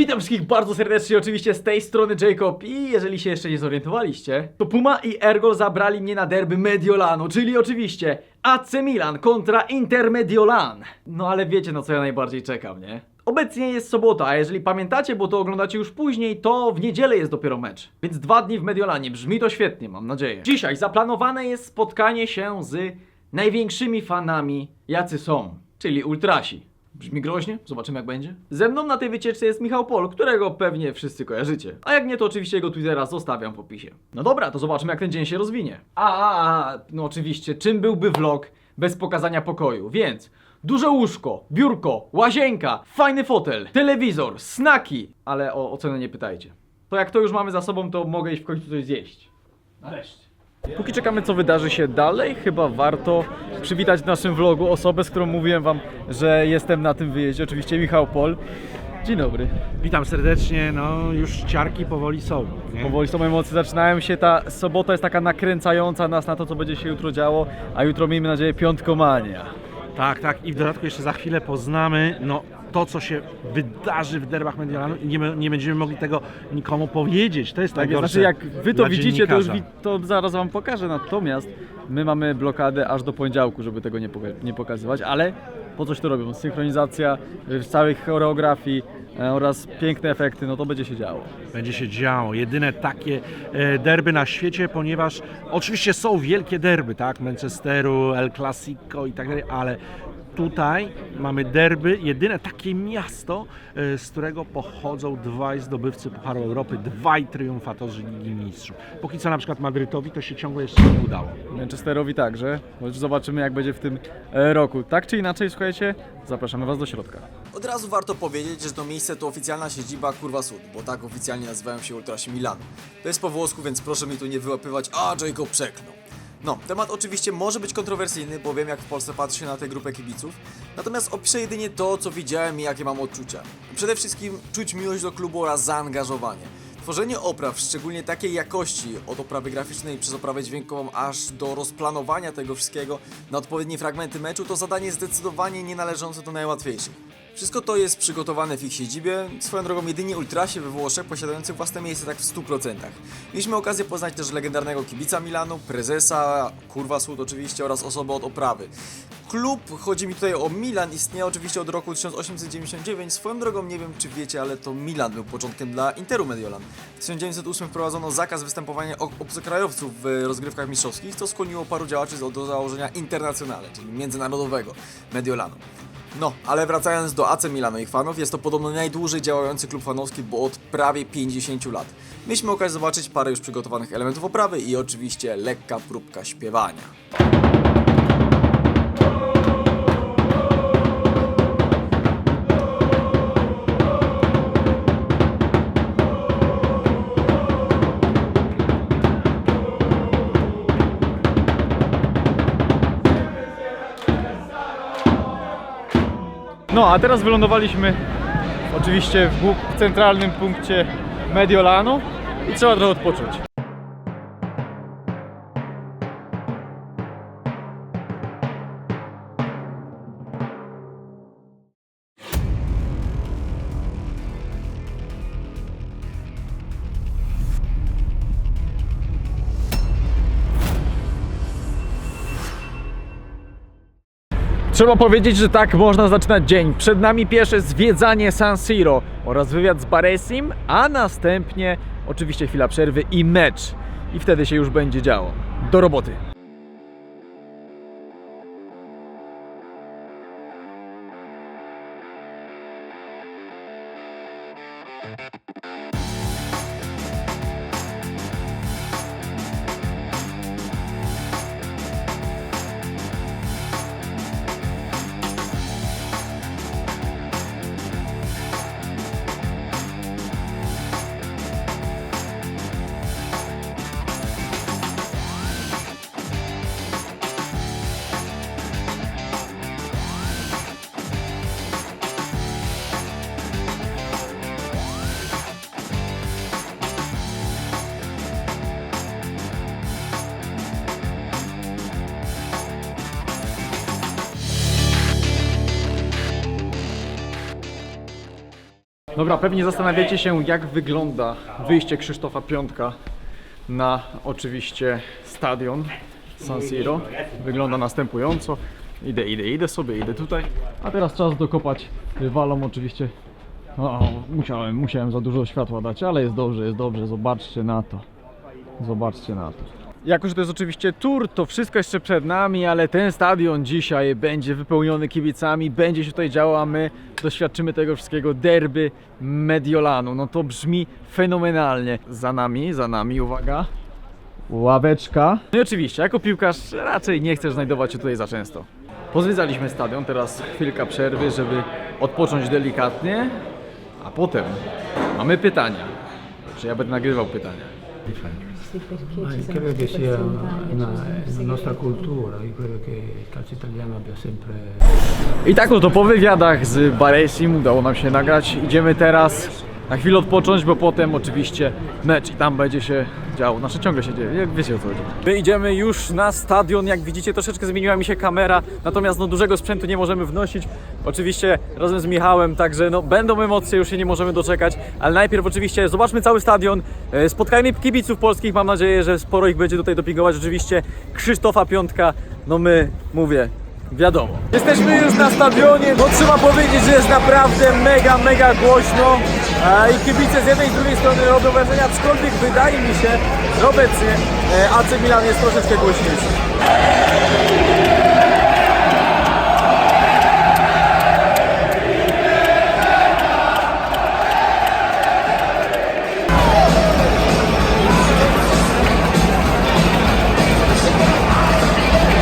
Witam wszystkich bardzo serdecznie, oczywiście z tej strony Jacob i jeżeli się jeszcze nie zorientowaliście, to Puma i Ergol zabrali mnie na derby Mediolanu, czyli oczywiście AC Milan kontra Inter Mediolan. No ale wiecie na co ja najbardziej czekam, nie? Obecnie jest sobota, a jeżeli pamiętacie, bo to oglądacie już później, to w niedzielę jest dopiero mecz. Więc dwa dni w Mediolanie, brzmi to świetnie, mam nadzieję. Dzisiaj zaplanowane jest spotkanie się z największymi fanami, jacy są, czyli ultrasi. Brzmi groźnie, zobaczymy jak będzie. Ze mną na tej wycieczce jest Michał Pol, którego pewnie wszyscy kojarzycie. A jak nie, to oczywiście jego Twittera zostawiam w opisie. No dobra, to zobaczmy jak ten dzień się rozwinie. A, a, a, no oczywiście, czym byłby vlog bez pokazania pokoju? Więc duże łóżko, biurko, łazienka, fajny fotel, telewizor, snaki, ale o ocenę nie pytajcie. To jak to już mamy za sobą, to mogę iść w końcu coś zjeść. Nareszcie. Póki czekamy co wydarzy się dalej, chyba warto przywitać w naszym vlogu osobę, z którą mówiłem wam, że jestem na tym wyjeździe, oczywiście Michał Pol. Dzień dobry. Witam serdecznie, no już ciarki powoli są. Nie? Powoli są emocje, zaczynają się, ta sobota jest taka nakręcająca nas na to, co będzie się jutro działo, a jutro miejmy nadzieję piątkomania. Tak, tak i w dodatku jeszcze za chwilę poznamy no, to, co się wydarzy w derbach Mediolanu i nie, nie będziemy mogli tego nikomu powiedzieć. To jest Tak, najgorsze znaczy jak wy to dla widzicie, to już wi- to zaraz wam pokażę, natomiast my mamy blokadę aż do poniedziałku, żeby tego nie, poka- nie pokazywać, ale po coś to robią? Synchronizacja y, całej choreografii e, oraz piękne efekty, no to będzie się działo. Będzie się działo. Jedyne takie e, derby na świecie, ponieważ oczywiście są wielkie derby, tak? Manchesteru, El Clasico i tak dalej, ale tutaj mamy derby, jedyne takie miasto, e, z którego pochodzą dwaj zdobywcy Pucharu Europy, dwaj triumfatorzy Ligi Mistrzów. Póki co na przykład Madrytowi to się ciągle jeszcze nie udało. Manchesterowi także, już zobaczymy jak będzie w tym e, roku. Tak czy inaczej, słuchajcie, zapraszamy was do środka. Od razu warto powiedzieć, że to miejsce to oficjalna siedziba Kurwa Sud, bo tak oficjalnie nazywają się Ultrasi Milanu. To jest po włosku, więc proszę mi tu nie wyłapywać, a Jacob przeklął. No, temat oczywiście może być kontrowersyjny, bo wiem jak w Polsce patrzy się na tę grupę kibiców, natomiast opiszę jedynie to, co widziałem i jakie mam odczucia. Przede wszystkim czuć miłość do klubu oraz zaangażowanie. Tworzenie opraw, szczególnie takiej jakości, od oprawy graficznej przez oprawę dźwiękową, aż do rozplanowania tego wszystkiego na odpowiednie fragmenty meczu, to zadanie zdecydowanie nie należące do najłatwiejszych. Wszystko to jest przygotowane w ich siedzibie, swoją drogą jedynie ultrasi we Włoszech posiadający własne miejsce tak w 100%. Mieliśmy okazję poznać też legendarnego kibica Milanu, prezesa, kurwa słód oczywiście oraz osobę od oprawy. Klub, chodzi mi tutaj o Milan, istnieje oczywiście od roku 1899. Swoją drogą nie wiem czy wiecie, ale to Milan był początkiem dla Interu Mediolan. W 1908 wprowadzono zakaz występowania obcokrajowców w rozgrywkach mistrzowskich, co skłoniło paru działaczy do założenia Internacjonale, czyli międzynarodowego Mediolanu. No, ale wracając do AC Milano i fanów, jest to podobno najdłużej działający klub fanowski, bo od prawie 50 lat. Mieliśmy okazję zobaczyć parę już przygotowanych elementów oprawy i oczywiście lekka próbka śpiewania. A teraz wylądowaliśmy oczywiście w centralnym punkcie Mediolanu i trzeba trochę odpocząć. Trzeba powiedzieć, że tak można zaczynać dzień. Przed nami pierwsze zwiedzanie San Siro oraz wywiad z Baresim, a następnie oczywiście chwila przerwy i mecz. I wtedy się już będzie działo. Do roboty. Dobra, pewnie zastanawiacie się, jak wygląda wyjście Krzysztofa Piątka na oczywiście stadion San Siro. Wygląda następująco. Idę, idę, idę sobie, idę tutaj. A teraz czas dokopać rywalom oczywiście. O, musiałem, musiałem za dużo światła dać, ale jest dobrze, jest dobrze. Zobaczcie na to. Zobaczcie na to. Jako, że to jest oczywiście tour, to wszystko jeszcze przed nami, ale ten stadion dzisiaj będzie wypełniony kibicami, będzie się tutaj działo, a my doświadczymy tego wszystkiego derby Mediolanu. No to brzmi fenomenalnie. Za nami, za nami, uwaga. Ławeczka. No i oczywiście, jako piłkarz raczej nie chcesz znajdować się tutaj za często. Pozwiedzaliśmy stadion, teraz chwilka przerwy, żeby odpocząć delikatnie, a potem mamy pytania. Czy ja będę nagrywał pytania? Ma credo che sia una, una nostra cultura, io credo che il calcio italiano abbia sempre I tak oto po wywiadach z Baresim udało nam się nagrać. Idziemy teraz na chwilę odpocząć, bo potem oczywiście mecz i tam będzie się działo. Znaczy ciągle się dzieje, jak wiecie o co chodzi. My idziemy już na stadion, jak widzicie troszeczkę zmieniła mi się kamera, natomiast no dużego sprzętu nie możemy wnosić. Oczywiście razem z Michałem, także no będą emocje, już się nie możemy doczekać, ale najpierw oczywiście zobaczmy cały stadion, e, spotkajmy kibiców polskich, mam nadzieję, że sporo ich będzie tutaj dopingować. Oczywiście Krzysztofa Piątka, no my, mówię, Wiadomo. Jesteśmy już na stadionie, no trzeba powiedzieć, że jest naprawdę mega, mega głośno i kibice z jednej i z drugiej strony robią wrażenie, aczkolwiek wydaje mi się, że obecnie e, AC Milan jest troszeczkę głośniejszy.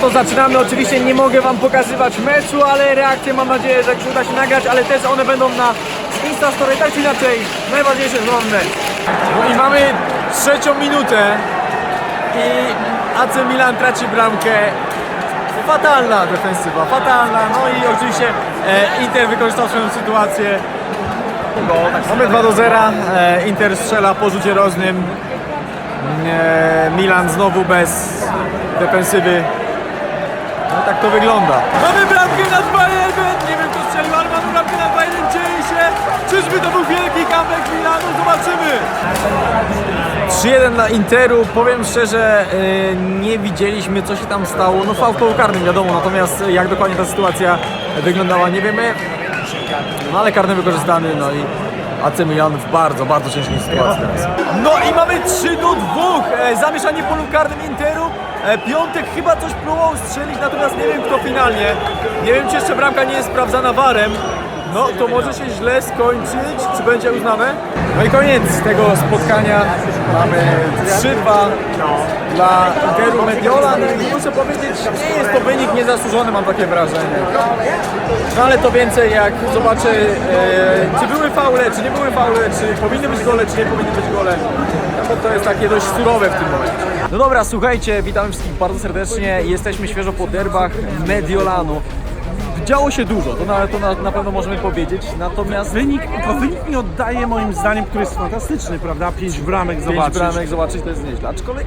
To zaczynamy, oczywiście nie mogę Wam pokazywać meczu, ale reakcje mam nadzieję, że uda się nagrać, ale też one będą na Insta Story, tak czy inaczej, najważniejsze, mecz. No i mamy trzecią minutę i AC Milan traci bramkę. Fatalna defensywa, fatalna, no i oczywiście e, Inter wykorzystał swoją sytuację. Mamy 2 do 0, e, Inter strzela po rzucie rożnym. E, Milan znowu bez defensywy. No tak to wygląda. Mamy bramkę na 2-1! Nie wiem kto strzelił, ale mamy bramkę na 2-1. Czyżby to był wielki comeback Milanu? Zobaczymy! 3-1 dla Interu. Powiem szczerze, yy, nie widzieliśmy co się tam stało. No fał w karnym wiadomo, natomiast jak dokładnie ta sytuacja wyglądała nie wiemy. No ale karny wykorzystany, no i AC Milan w bardzo, bardzo ciężkiej sytuacji teraz. No i mamy 3 do 2. E, zamieszanie w polu karnym Interu. E, Piątek chyba coś próbował strzelić, natomiast nie wiem kto finalnie. Nie wiem czy jeszcze bramka nie jest sprawdzana warem. No to może się źle skończyć. Czy będzie uznane? No i koniec tego spotkania. Mamy 3-2 dla Interu Mediolan. I muszę powiedzieć, nie jest to wynik niezasłużony, mam takie wrażenie. No ale to więcej jak zobaczę, e, czy były faule, czy nie były faule, czy powinny być gole, czy nie powinny być gole. No to jest takie dość surowe w tym momencie. No dobra, słuchajcie, witamy wszystkich bardzo serdecznie. Jesteśmy świeżo po derbach Mediolanu. Działo się dużo, to na, to na, na pewno możemy powiedzieć, natomiast Wynik, to wynik mi oddaje moim zdaniem, który jest fantastyczny, prawda? Pięć bramek pięć zobaczyć. bramek zobaczyć to jest nieźle. Aczkolwiek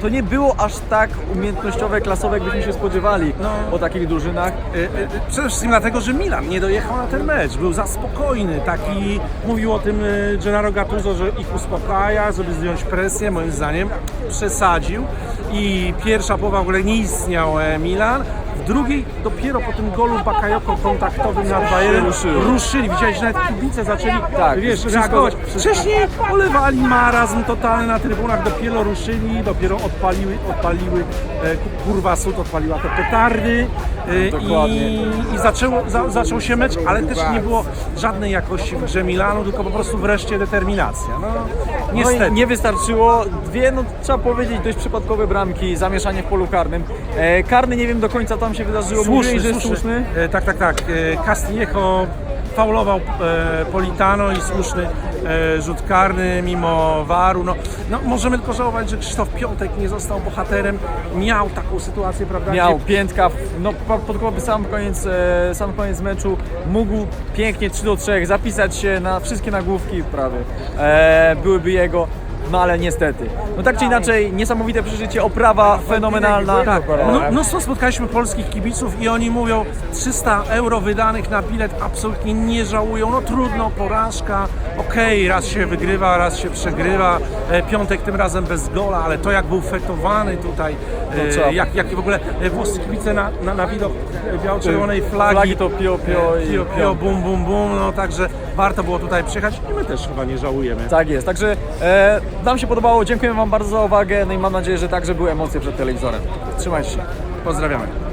to nie było aż tak umiejętnościowe, klasowe, jakbyśmy się spodziewali po takich drużynach. Y, y, y, Przede wszystkim dlatego, że Milan nie dojechał na ten mecz. Był za spokojny. Taki mówił o tym y, Gennaro Gattuso, że ich uspokaja, żeby zdjąć presję. Moim zdaniem przesadził i pierwsza połowa w ogóle nie istniał e, Milan. W drugiej dopiero po tym golu Bakayoko kontaktowym na 2-1 Ruszyli. ruszyli. Widziałeś, że nawet kibice zaczęli Tak, wiesz, wszystko- reagować. Wcześniej olewali marazm totalny na trybunach, dopiero ruszyli, dopiero odpaliły, odpaliły e, kurwa sud odpaliła te petardy e, Dokładnie. i, i zaczęło, za, zaczął się mecz, ale też nie było żadnej jakości w grze Milanu, tylko po prostu wreszcie determinacja. No, niestety. No i nie wystarczyło. Dwie, no trzeba powiedzieć, dość przypadkowe bramki, zamieszanie w polu karnym. E, karny nie wiem do końca tam się wydarzyło. Mówili, że jest słuszny. E, tak, tak, tak. E, Castillejo faulował e, Politano i słuszny e, rzut karny mimo waru. No, no, możemy tylko żałować, że Krzysztof Piątek nie został bohaterem. Miał taką sytuację, prawda? Miał gdzie- piętka, w- no po- pod sam koniec, e, sam koniec meczu mógł pięknie 3 do 3 zapisać się na wszystkie nagłówki prawie. E, byłyby jego. No ale niestety. No tak czy inaczej, niesamowite przeżycie, oprawa fenomenalna. Tak, no, mnóstwo spotkaliśmy polskich kibiców i oni mówią 300 euro wydanych na bilet absolutnie nie żałują, no trudno, porażka, okej, raz się wygrywa, raz się przegrywa, e, piątek tym razem bez gola, ale to jak był fetowany tutaj, trzeba- e, jak, jak w ogóle e, włoscy kibice na, na, na widok e, biało-czerwonej flagi, Flagi to pio, pio e, i pio, pio, bum, bum, bum, no także warto było tutaj przyjechać. I my też chyba nie żałujemy. Tak jest, także e, nam się podobało, dziękuję Wam bardzo za uwagę, no i mam nadzieję, że także były emocje przed telewizorem. Trzymajcie się. Pozdrawiamy.